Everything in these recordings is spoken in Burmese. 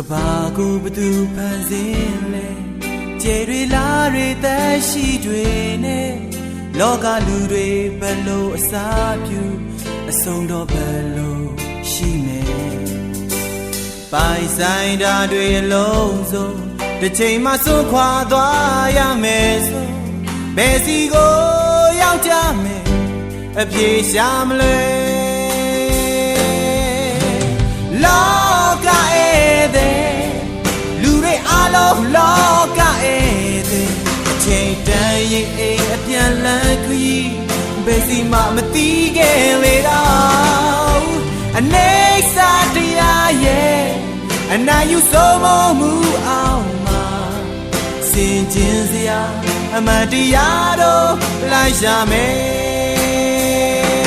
ကဘာကိုဘသူဖန်ဆင်းလဲကျေတွေလားတွေတန်ရှိတွေနဲ့လောကလူတွေဘယ်လိုအစာပြုအဆုံးတော့ဘယ်လိုရှိမယ်ပိုင်ဆိုင်တာတွေအလုံးစုံတစ်ချိန်မှစွန့်ခွာသွားရမယ်ဆိုဘယ်စီကိုရောက်ကြမယ်အပြေရှာမလဲလော စီမှမတီးခဲ့လေတော့အနေစာတရားရဲ့အနာယူဆုံးမမှုအောင်မှာစင်ကျင်စရာအမှန်တရားတော့လိုက်ရှာမယ်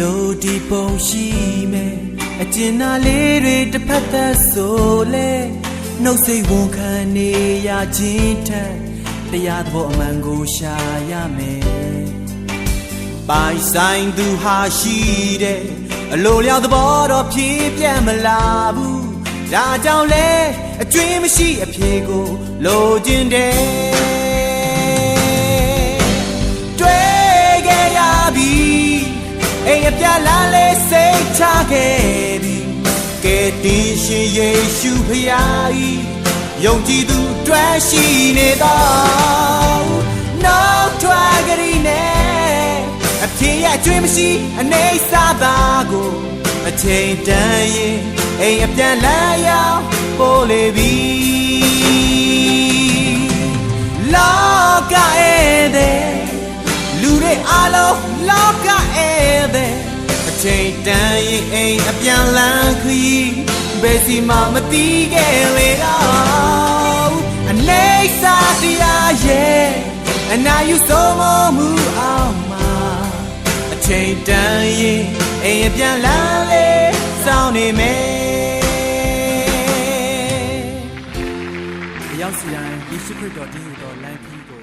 လိုဒီပုံရှိမယ်အကျဉ်းနာလေးတွေတစ်ဖက်သက်ဆိုလဲနှုတ်စိတ်ဝန်ခံနေရခြင်းထက်တရားသဘောအမှန်ကိုရှာရမယ်ပိုင်ဆိုင်သူဟာရှိတယ်အလိုလျောက်သဘောတော့ဖြည့်ပြတ်မလာဘူးဒါကြောင့်လဲအကျွေးမရှိအဖြေကိုလိုချင်တယ် ပြလာလဲစိတ်ချခဲ့ပြီကဲတင်ရှင်ယေရှုဖရာဤယုံကြည်သူတွေ့ရှိနေတော့နောက်ထွက်ကြရည်နဲ့အဖြေရအကျွေးမရှိအနေစာသားကိုအချိန်တန်ရင်အိမ်အပြန်လာရောက်ပို့လေပြီလောကဧည့်သည်လူတွေအားလုံးလောကဧည့်သည်အ ချိန်တန်ရင်အိမ်အပြန်လန်းခရီးဘယ်စီမှမတီးခဲ့လေတော့အနေစာတရားရဲ့အနာယူဆုံးမမှုအောင်မှာအချိန်တန်ရင်အိမ်အပြန်လန်းလေစောင်းနေမယ်တယောက်စီတိုင်းယေရှုခရစ်တော်တည်ဟူသောလမ်းခရီး